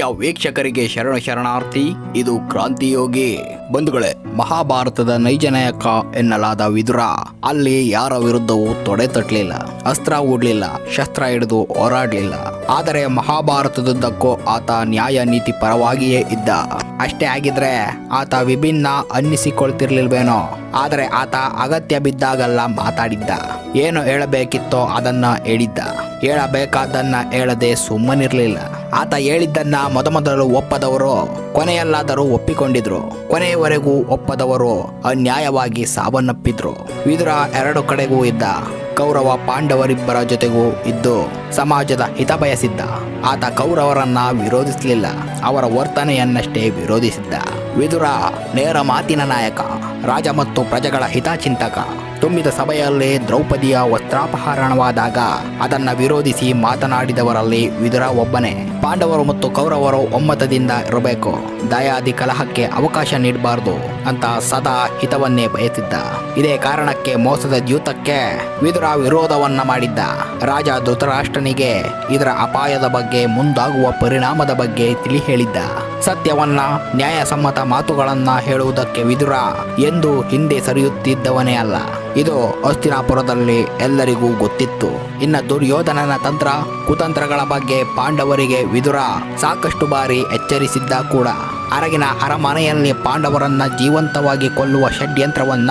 ಪ್ರಿಯ ವೀಕ್ಷಕರಿಗೆ ಶರಣ ಶರಣಾರ್ಥಿ, ಇದು ಕ್ರಾಂತಿಯೋಗಿ. ಬಂಧುಗಳೇ, ಮಹಾಭಾರತದ ನೈಜ ನಾಯಕ ಎನ್ನಲಾದ ವಿದುರ. ಅಲ್ಲಿ ಯಾರ ವಿರುದ್ಧವೂ ತೊಡೆ ತಟ್ಟಲಿಲ್ಲ, ಅಸ್ತ್ರ ಓಡ್ಲಿಲ್ಲ ಶಸ್ತ್ರ ಹಿಡಿದು ಹೋರಾಡ್ಲಿಲ್ಲ. ಆದರೆ ಮಹಾಭಾರತದುದ್ದಕ್ಕೂ ಆತ ನ್ಯಾಯ ನೀತಿ ಪರವಾಗಿಯೇ ಇದ್ದ. ಅಷ್ಟೇ ಆಗಿದ್ರೆ ಆತ ವಿಭಿನ್ನ ಅನ್ನಿಸಿಕೊಳ್ತಿರ್ಲಿಲ್ವೇನೋ. ಆದರೆ ಆತ ಅಗತ್ಯ ಬಿದ್ದಾಗಲ್ಲ ಮಾತಾಡಿದ್ದ. ಏನು ಹೇಳಬೇಕಿತ್ತೋ ಅದನ್ನ ಹೇಳಿದ್ದ. ಹೇಳಬೇಕಾದನ್ನ ಹೇಳದೆ ಸುಮ್ಮನಿರ್ಲಿಲ್ಲ. ಆತ ಹೇಳಿದ್ದನ್ನ ಮೊದಮೊದಲು ಒಪ್ಪದವರು, ಕೊನೆಯಲ್ಲಾದರೂ ಒಪ್ಪಿಕೊಂಡಿದ್ರು. ಕೊನೆಯವರೆಗೂ ಒಪ್ಪದವರು ಅನ್ಯಾಯವಾಗಿ ಸಾವನ್ನಪ್ಪಿದ್ರು. ವಿದುರ ಎರಡು ಕಡೆಗೂ ಇದ್ದ. ಕೌರವ ಪಾಂಡವರಿಬ್ಬರ ಜೊತೆಗೂ ಇದ್ದು ಸಮಾಜದ ಹಿತ ಬಯಸಿದ್ದ. ಆತ ಕೌರವರನ್ನ ವಿರೋಧಿಸಲಿಲ್ಲ, ಅವರ ವರ್ತನೆಯನ್ನಷ್ಟೇ ವಿರೋಧಿಸಿದ್ದ. ವಿದುರ, ನೇರ ಮಾತಿನ ನಾಯಕ, ರಾಜ ಮತ್ತು ಪ್ರಜೆಗಳ ಹಿತಚಿಂತಕ ತುಂಬಿದ ಸಭೆಯಲ್ಲೇ ದ್ರೌಪದಿಯ ವಸ್ತ್ರಾಪಹರಣವಾದಾಗ ಅದನ್ನ ವಿರೋಧಿಸಿ ಮಾತನಾಡಿದವರಲ್ಲಿ ವಿದುರ ಒಬ್ಬನೇ. ಪಾಂಡವರು ಮತ್ತು ಕೌರವರು ಒಮ್ಮತದಿಂದ ಇರಬೇಕು. ದಯಾದಿ ಕಲಹಕ್ಕೆ ಅವಕಾಶ ನೀಡಬಾರದು ಅಂತ ಸದಾ ಹಿತವನ್ನೇ ಬಯಸಿದ್ದ. ಇದೇ ಕಾರಣಕ್ಕೆ ಮೋಸದ ದ್ಯೂತಕ್ಕೆ ವಿದುರ ವಿರೋಧವನ್ನ ಮಾಡಿದ್ದ. ರಾಜ ಧೃತರಾಷ್ಟ್ರನಿಗೆ ಇದರ ಅಪಾಯದ ಬಗ್ಗೆ ಮುಂದಾಗುವ ಪರಿಣಾಮದ ಬಗ್ಗೆ ತಿಳಿ ಹೇಳಿದ್ದ ಸತ್ಯವನ್ನ, ನ್ಯಾಯಸಮ್ಮತ ಮಾತುಗಳನ್ನ ಹೇಳುವುದಕ್ಕೆ ವಿದುರ ಎಂದು ಹಿಂದೆ ಸರಿಯುತ್ತಿದ್ದವನೇ ಅಲ್ಲ. ಇದು ಅಸ್ತಿನಾಪುರದಲ್ಲಿ ಎಲ್ಲರಿಗೂ ಗೊತ್ತಿತ್ತು. ಇನ್ನ ದುರ್ಯೋಧನನ ತಂತ್ರ, ಕುತಂತ್ರಗಳ ಬಗ್ಗೆ ಪಾಂಡವರಿಗೆ ವಿದುರ ಸಾಕಷ್ಟು ಬಾರಿ ಎಚ್ಚರಿಸಿದ್ದ ಕೂಡ. ಅರಗಿನ ಅರಮನೆಯಲ್ಲಿ ಪಾಂಡವರನ್ನ ಜೀವಂತವಾಗಿ ಕೊಲ್ಲುವ ಷಡ್ಯಂತ್ರವನ್ನ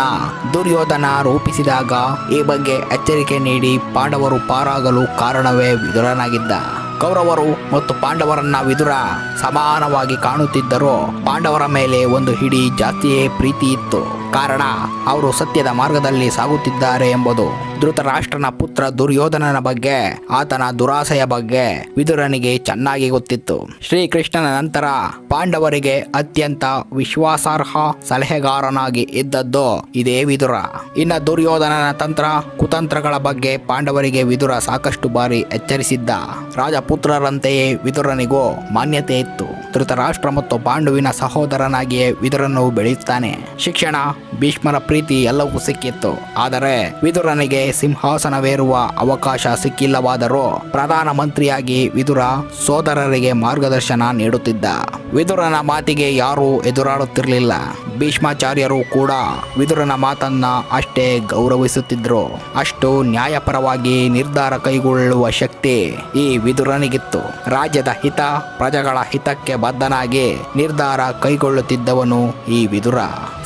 ದುರ್ಯೋಧನ ರೂಪಿಸಿದಾಗ ಈ ಬಗ್ಗೆ ಎಚ್ಚರಿಕೆ ನೀಡಿ ಪಾಂಡವರು ಪಾರಾಗಲು ಕಾರಣವೇ ವಿದುರನಾಗಿದ್ದ. ಕೌರವರು ಮತ್ತು ಪಾಂಡವರನ್ನ ವಿದುರ ಸಮಾನವಾಗಿ ಕಾಣುತ್ತಿದ್ದರೂ ಪಾಂಡವರ ಮೇಲೆ ಒಂದು ಹಿಡಿ ಜಾತಿಯೇ ಪ್ರೀತಿ ಇತ್ತು ಕಾರಣ ಅವರು ಸತ್ಯದ ಮಾರ್ಗದಲ್ಲಿ ಸಾಗುತ್ತಿದ್ದಾರೆ ಎಂಬುದು. ಧೃತರಾಷ್ಟ್ರನ ಪುತ್ರ ದುರ್ಯೋಧನನ ಬಗ್ಗೆ, ಆತನ ದುರಾಸೆಯ ಬಗ್ಗೆ ವಿದುರನಿಗೆ ಚೆನ್ನಾಗಿ ಗೊತ್ತಿತ್ತು. ಶ್ರೀಕೃಷ್ಣನ ನಂತರ ಪಾಂಡವರಿಗೆ ಅತ್ಯಂತ ವಿಶ್ವಾಸಾರ್ಹ ಸಲಹೆಗಾರನಾಗಿ ಇದ್ದದ್ದು ಇದೇ ವಿದುರ. ಇನ್ನ ದುರ್ಯೋಧನನ ತಂತ್ರ, ಕುತಂತ್ರಗಳ ಬಗ್ಗೆ ಪಾಂಡವರಿಗೆ ವಿದುರ ಸಾಕಷ್ಟು ಬಾರಿ ಎಚ್ಚರಿಸಿದ್ದ. ರಾಜಪುತ್ರರಂತೆಯೇ ವಿದುರನಿಗೂ ಮಾನ್ಯತೆ ಇತ್ತು. ಧೃತರಾಷ್ಟ್ರ ಮತ್ತು ಪಾಂಡುವಿನ ಸಹೋದರನಾಗಿಯೇ ವಿದುರನ್ನು ಬೆಳೆಯುತ್ತಾನೆ. ಶಿಕ್ಷಣ ಭೀಷ್ಮರ ಪ್ರೀತಿ ಎಲ್ಲವೂ ಸಿಕ್ಕಿತ್ತು. ಆದರೆ ವಿದುರನಿಗೆ ಸಿಂಹಾಸನವೇರುವ ಅವಕಾಶ ಸಿಕ್ಕಿಲ್ಲವಾದರೂ ಪ್ರಧಾನ ಮಂತ್ರಿಯಾಗಿ ವಿದುರ ಸೋದರರಿಗೆ ಮಾರ್ಗದರ್ಶನ ನೀಡುತ್ತಿದ್ದ. ವಿದುರನ ಮಾತಿಗೆ ಯಾರೂ ಎದುರಾಡುತ್ತಿರಲಿಲ್ಲ. ಭೀಷ್ಮಾಚಾರ್ಯರು ಕೂಡ ವಿದುರನ ಮಾತನ್ನ ಅಷ್ಟೇ ಗೌರವಿಸುತ್ತಿದ್ರು. ಅಷ್ಟು ನ್ಯಾಯಪರವಾಗಿ ನಿರ್ಧಾರ ಕೈಗೊಳ್ಳುವ ಶಕ್ತಿ ಈ ವಿದುರನಿಗಿತ್ತು. ರಾಜ್ಯದ ಹಿತ, ಪ್ರಜೆಗಳ ಹಿತಕ್ಕೆ ಬದ್ಧನಾಗಿ ನಿರ್ಧಾರ ಕೈಗೊಳ್ಳುತ್ತಿದ್ದವನು ಈ ವಿದುರ.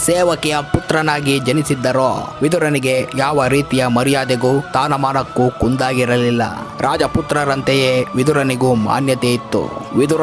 ಸೇವಕಿಯ ಪುತ್ರನಾಗಿ ಜನಿಸಿದ್ದರೋ. ವಿದುರನಿಗೆ ಯಾವ ರೀತಿಯ ಮರ್ಯಾದೆಗೂ ಸ್ಥಾನಮಾನಕ್ಕೂ ಕುಂದಾಗಿರಲಿಲ್ಲ. ರಾಜಪುತ್ರರಂತೆಯೇ ವಿದುರನಿಗೂ ಮಾನ್ಯತೆ ಇತ್ತು. ವಿದುರ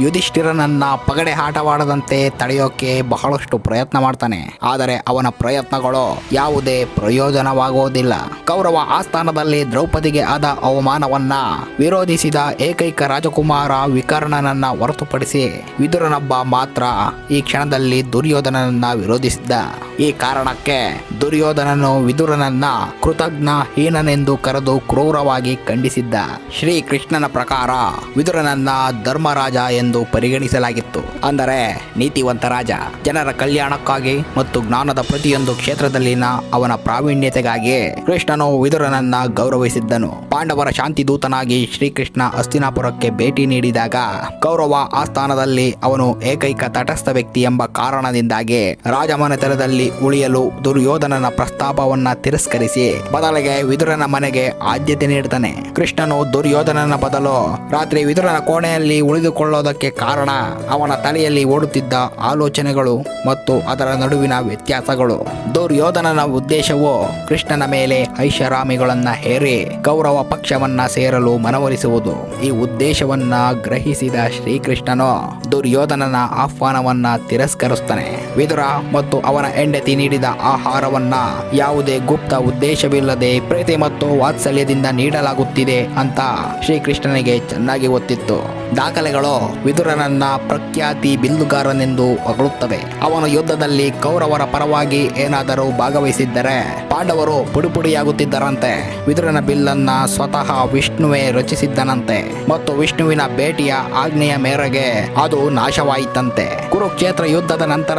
ಯುಧಿಷ್ಠಿರನನ್ನ ಪಗಡೆ ಆಟವಾಡದಂತೆ ತಡೆಯೋಕೆ ಬಹಳಷ್ಟು ಪ್ರಯತ್ನ ಮಾಡ್ತಾನೆ. ಆದರೆ ಅವನ ಪ್ರಯತ್ನಗಳು ಯಾವುದೇ ಪ್ರಯೋಜನವಾಗುವುದಿಲ್ಲ ಕೌರವ ಆಸ್ಥಾನದಲ್ಲಿ ದ್ರೌಪದಿಗೆ ಆದ ಅವಮಾನವನ್ನ ವಿರೋಧಿಸಿದ ಏಕೈಕ ರಾಜಕುಮಾರ ವಿಕರ್ಣನನ್ನ ಹೊರತುಪಡಿಸಿ ವಿದುರನೊಬ್ಬ ಮಾತ್ರ ಈ ಕ್ಷಣದಲ್ಲಿ ದುರ್ಯೋಧನನನ್ನ ವಿರೋಧಿಸಿದ್ದ. ಈ ಕಾರಣಕ್ಕೆ ದುರ್ಯೋಧನನು ವಿದುರನನ್ನ ಕೃತಜ್ಞ ಹೀನನೆಂದು ಕರೆದು ಕ್ರೂರವಾಗಿ ಖಂಡಿಸಿದ್ದ. ಶ್ರೀಕೃಷ್ಣನ ಪ್ರಕಾರ ವಿದುರನನ್ನ ಧರ್ಮರಾಜ ಎಂದು ಪರಿಗಣಿಸಲಾಗಿತ್ತು. ಅಂದರೆ ನೀತಿವಂತ ರಾಜ, ಜನರ ಕಲ್ಯಾಣಕ್ಕಾಗಿ ಮತ್ತು ಜ್ಞಾನದ ಪ್ರತಿಯೊಂದು ಕ್ಷೇತ್ರದಲ್ಲಿನ ಅವನ ಪ್ರಾವೀಣ್ಯತೆಗಾಗಿ ಕೃಷ್ಣನು ವಿದುರನನ್ನ ಗೌರವಿಸಿದ್ದನು. ಪಾಂಡವರ ಶಾಂತಿ ದೂತನಾಗಿ ಶ್ರೀಕೃಷ್ಣ ಅಸ್ತಿನಾಪುರಕ್ಕೆ ಭೇಟಿ ನೀಡಿದಾಗ ಕೌರವ ಆಸ್ಥಾನದಲ್ಲಿ ಅವನು ಏಕೈಕ ತಟಸ್ಥ ವ್ಯಕ್ತಿ ಎಂಬ ಕಾರಣದಿಂದಾಗಿ ರಾಜಮನೆತನದಲ್ಲಿ ಉಳಿಯಲು ದುರ್ಯೋಧನನ ಪ್ರಸ್ತಾಪವನ್ನ ತಿರಸ್ಕರಿಸಿ ಬದಲಿಗೆ ವಿದುರನ ಮನೆಗೆ ಆದ್ಯತೆ ನೀಡುತ್ತಾನೆ ಕೃಷ್ಣನು ದುರ್ಯೋಧನನ ಬದಲು ರಾತ್ರಿ ವಿದುರನ ಕೋಣೆಯಲ್ಲಿ ಉಳಿದುಕೊಳ್ಳೋದಕ್ಕೆ ಕಾರಣ ಅವನ ತಲೆಯಲ್ಲಿ ಓಡುತ್ತಿದ್ದ ಆಲೋಚನೆಗಳು ಮತ್ತು ಅದರ ನಡುವಿನ ವ್ಯತ್ಯಾಸಗಳು. ದುರ್ಯೋಧನನ ಉದ್ದೇಶವು, ಕೃಷ್ಣನ ಮೇಲೆ ಐಷಾರಾಮಿಗಳನ್ನ ಹೇರಿ ಕೌರವ ಪಕ್ಷವನ್ನ ಸೇರಲು ಮನವೊಲಿಸುವುದು. ಈ ಉದ್ದೇಶವನ್ನ ಗ್ರಹಿಸಿದ ಶ್ರೀಕೃಷ್ಣನು ದುರ್ಯೋಧನನ ಆಹ್ವಾನವನ್ನ ತಿರಸ್ಕರಿಸುತ್ತಾನೆ ವಿದುರ ಮತ್ತು ಅವನ ಹೆಂಡತಿ ನೀಡಿದ ಆಹಾರವನ್ನ ಯಾವುದೇ ಗುಪ್ತ ಉದ್ದೇಶವಿಲ್ಲದೆ ಪ್ರೀತಿ ಮತ್ತು ವಾತ್ಸಲ್ಯದಿಂದ ನೀಡಲಾಗುತ್ತಿದೆ ಅಂತ ಶ್ರೀಕೃಷ್ಣನಿಗೆ ಚೆನ್ನಾಗಿ ಗೊತ್ತಿತ್ತು. ದಾಖಲೆಗಳು ವಿದುರನನ್ನ ಪ್ರಖ್ಯಾತಿ ಬಿಲ್ಲುಗಾರನೆಂದು ಹೊಗಳುತ್ತವೆ. ಅವನು ಯುದ್ಧದಲ್ಲಿ ಕೌರವರ ಪರವಾಗಿ ಏನಾದರೂ ಭಾಗವಹಿಸಿದ್ದರೆ ಪಾಂಡವರು ಪುಡಿಪುಡಿಯಾಗುತ್ತಿದ್ದರಂತೆ. ವಿದುರನ ಬಿಲ್ಲನ್ನ ಸ್ವತಃ ವಿಷ್ಣುವೇ ರಚಿಸಿದ್ದನಂತೆ. ಮತ್ತು ವಿಷ್ಣುವಿನ ಭೇಟಿಯ ಆಜ್ಞೆಯ ಮೇರೆಗೆ ಅದು ನಾಶವಾಯಿತಂತೆ. ಕುರುಕ್ಷೇತ್ರ ಯುದ್ಧದ ನಂತರ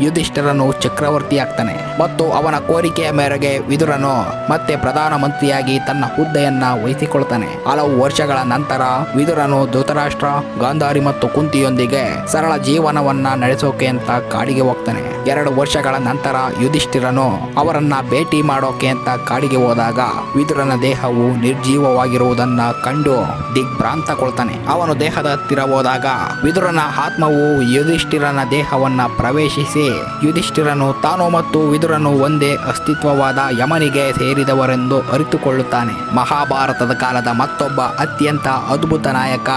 ಯುಧಿಷ್ಠರನು ಚಕ್ರವರ್ತಿಯಾಗ್ತಾನೆ. ಮತ್ತು ಅವನ ಕೋರಿಕೆಯ ಮೇರೆಗೆ ವಿದುರನು ಮತ್ತೆ ಪ್ರಧಾನಮಂತ್ರಿಯಾಗಿ ತನ್ನ ಹುದ್ದೆಯನ್ನ ವಹಿಸಿಕೊಳ್ತಾನೆ. ಹಲವು ವರ್ಷಗಳ ನಂತರ ವಿದುರನು ಧೃತರಾಷ್ಟ್ರ ಗಾಂಧಾರಿ ಮತ್ತು ಕುಂತಿಯೊಂದಿಗೆ ಸರಳ ಜೀವನವನ್ನ ನಡೆಸೋಕೆ ಅಂತ ಕಾಡಿಗೆ ಹೋಗ್ತಾನೆ. ಎರಡು ವರ್ಷಗಳ ನಂತರ ಯುಧಿಷ್ಠಿರನು ಅವರನ್ನ ಭೇಟಿ ಮಾಡೋಕೆ ಅಂತ ಕಾಡಿಗೆ ಹೋದಾಗ ವಿದುರನ ದೇಹವು ನಿರ್ಜೀವವಾಗಿರುವುದನ್ನ ಕಂಡು ದಿಗ್ಭ್ರಾಂತಗೊಳ್ತಾನೆ. ಅವನು ದೇಹದ ಹತ್ತಿರ ಹೋದಾಗ ವಿದುರನ ಆತ್ಮವು ಯುಧಿಷ್ಠಿರನ ದೇಹವನ್ನ ಪ್ರವೇಶಿಸಿ ಯುಧಿಷ್ಠಿರನು ತಾನು ಮತ್ತು ವಿದುರನು ಒಂದೇ ಅಸ್ತಿತ್ವವಾದ ಯಮನಿಗೆ ಸೇರಿದವರೆಂದು ಅರಿತುಕೊಳ್ಳುತ್ತಾನೆ. ಮಹಾಭಾರತದ ಕಾಲದ ಮತ್ತೊಬ್ಬ ಅತ್ಯಂತ ಅದ್ಭುತ ನಾಯಕ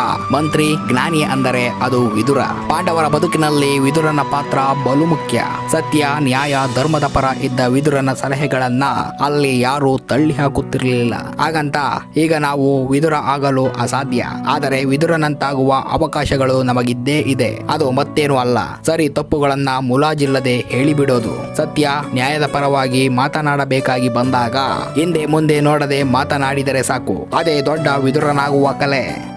ಮಂತ್ರಿ ಜ್ಞಾನಿ ಅಂದರೆ ಅದು ವಿದುರ. ಪಾಂಡವರ ಬದುಕಿನಲ್ಲಿ ವಿದುರನ ಪಾತ್ರ ಬಲು ಮುಖ್ಯ. ಸತ್ಯ, ನ್ಯಾಯ, ಧರ್ಮದ ಪರ ಇದ್ದ ವಿದುರನ ಸಲಹೆಗಳನ್ನ ಅಲ್ಲಿ ಯಾರು ತಳ್ಳಿ ಹಾಕುತ್ತಿರಲಿಲ್ಲ. ಹಾಗಂತ ಈಗ ನಾವು ವಿದುರ ಆಗಲು ಅಸಾಧ್ಯ. ಆದರೆ ವಿದುರನಂತಾಗುವ ಅವಕಾಶಗಳು ನಮಗಿದ್ದೇ ಇದೆ. ಅದು ಮತ್ತೇನು ಅಲ್ಲ. ಸರಿ ತಪ್ಪುಗಳನ್ನ ಮುಲಾಜಿಲ್ಲದೆ ಹೇಳಿಬಿಡೋದು. ಸತ್ಯ, ನ್ಯಾಯದ ಪರವಾಗಿ ಮಾತನಾಡಬೇಕಾಗಿ ಬಂದಾಗ ಹಿಂದೆ ಮುಂದೆ ನೋಡದೆ ಮಾತನಾಡಿದರೆ ಸಾಕು. ಅದೇ ದೊಡ್ಡ ವಿದುರನಾಗುವ ಕಲೆ.